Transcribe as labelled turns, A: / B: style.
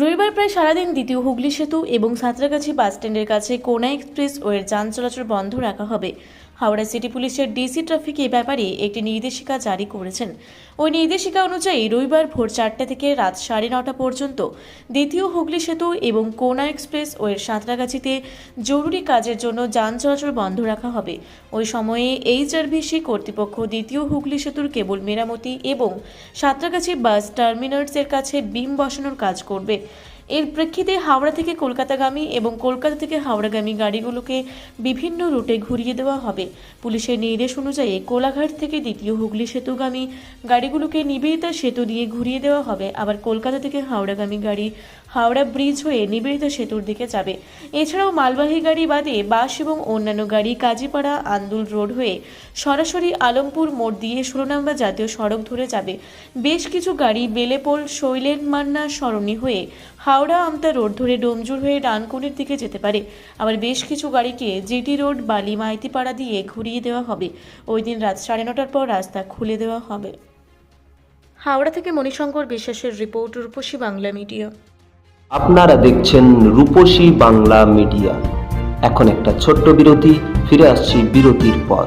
A: রবিবার প্রায় সারাদিন দ্বিতীয় হুগলি সেতু এবং সাঁতরাগাছি বাসস্ট্যান্ডের কাছে কোনা এক্সপ্রেসওয়ের যান চলাচল বন্ধ রাখা হবে। হাওড়া সিটি পুলিশের ডিসি ট্রাফিক এ ব্যাপারে একটি নির্দেশিকা জারি করেছেন। ওই নির্দেশিকা অনুযায়ী রবিবার ভোর চারটে থেকে রাত সাড়ে নটা পর্যন্ত দ্বিতীয় হুগলি সেতু এবং কোনা এক্সপ্রেস ওয়ের সাঁতরাগাছিতে জরুরি কাজের জন্য যান চলাচল বন্ধ রাখা হবে। ওই সময়ে এইচআরভিসি কর্তৃপক্ষ দ্বিতীয় হুগলি সেতুর কেবল মেরামতি এবং সাঁতরাগাছি বাস টার্মিনালসের কাছে বিম বসানোর কাজ করবে। এর প্রেক্ষিতে হাওড়া থেকে কলকাতাগামী এবং কলকাতা থেকে হাওড়াগামী গাড়িগুলোকে বিভিন্ন রুটে ঘুরিয়ে দেওয়া হবে। পুলিশের নির্দেশ অনুযায়ী কোলাঘাট থেকে দ্বিতীয় হুগলি সেতুগামী গাড়িগুলোকে নিবেদিতা সেতু দিয়ে ঘুরিয়ে দেওয়া হবে। আবার কলকাতা থেকে হাওড়াগামী গাড়ি হাওড়া ব্রিজ হয়ে নিবেদিতা সেতুর দিকে যাবে। এছাড়াও মালবাহী গাড়ি বাদে বাস এবং অন্যান্য গাড়ি কাজীপাড়া আন্দুল রোড হয়ে সরাসরি আলমপুর মোড় দিয়ে ষোলো জাতীয় সড়ক ধরে যাবে। বেশ কিছু গাড়ি বেলেপোল, শৈলেন মান্না, সরণি হয়ে হাওড়া আমতা রোড ধরে ডোমজুর হয়ে ডানকুনির দিকে যেতে পারে। আবার বেশ কিছু গাড়িকে জিটি রোড বালি মাইতিপাড়া দিয়ে ঘুরিয়ে দেওয়া হবে। ওই দিন রাত সাড়ে নটার পর রাস্তা খুলে দেওয়া হবে। হাওড়া থেকে মণিশঙ্কর বিশ্বাসের রিপোর্ট রূপসী বাংলা মিডিয়া।
B: আপনারা দেখছেন রূপসী বাংলা মিডিয়া। এখন একটা ছোট্ট বিরতি ফিরে আসছি বিরতির পর।